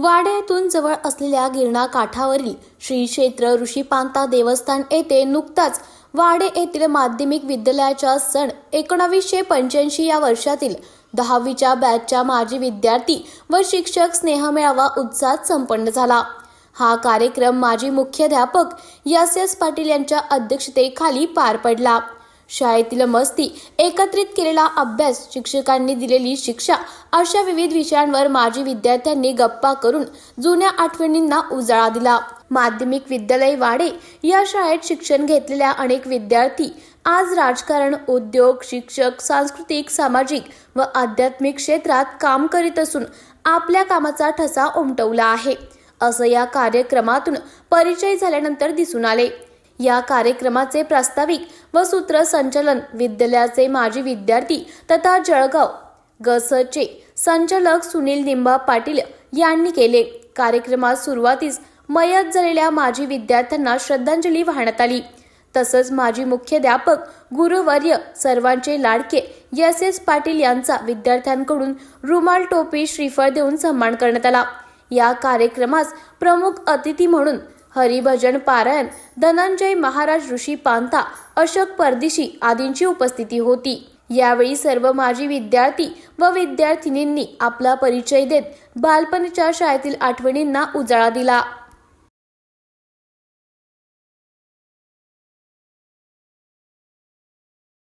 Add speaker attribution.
Speaker 1: वाडे येथून जवळ असलेल्या गिरणा काठावरील श्री क्षेत्र ऋषीपांता देवस्थान येथे नुकताच वाडे येथील माध्यमिक विद्यालयाच्या सण एकोणावीसशे पंच्याऐंशी या वर्षातील दहावीच्या बॅचच्या माजी विद्यार्थी व शिक्षक स्नेहमेळावा उत्साहात संपन्न झाला. हा कार्यक्रम माजी मुख्याध्यापक एस एस पाटील यांच्या अध्यक्षतेखाली पार पडला. शाळेतील मस्ती एकत्रित केलेला अभ्यास शिक्षकांनी दिलेली शिक्षा अशा विविध विषयांवर माजी विद्यार्थ्यांनी गप्पा करून जुन्या आठवणींना उजाळा दिला. माध्यमिक विद्यालय वाडे या शाळेत शिक्षण घेतलेल्या अनेक विद्यार्थी आज राजकारण उद्योग शिक्षक सांस्कृतिक सामाजिक व आध्यात्मिक क्षेत्रात काम करीत असून आपल्या कामाचा ठसा उमटवला आहे. असं या कार्यक्रमातून परिचय झाल्यानंतर दिसून आले. या कार्यक्रमाचे प्रास्ताविक व सूत्रसंचलन विद्यालयाचे माजी विद्यार्थी तथा जळगाव गसचे संचालक सुनील निंबा पाटील यांनी केले. कार्यक्रमात सुरुवातीस मयत झालेल्या माजी विद्यार्थ्यांना श्रद्धांजली वाहण्यात आली. तसंच माजी मुख्याध्यापक गुरुवर्य सर्वांचे लाडके एस एस पाटील यांचा विद्यार्थ्यांकडून रुमाल टोपी श्रीफळ देऊन सन्मान करण्यात आला. या कार्यक्रमास प्रमुख अतिथी म्हणून हरिभजन पारायण धनंजय महाराज ऋषी पांता अशोक परदेशी आदींची उपस्थिती होती. यावेळी सर्व माजी विद्यार्थी व विद्यार्थिनींनी आपला परिचय देत बालपणीच्या शाळेतील आठवणींना उजाळा दिला.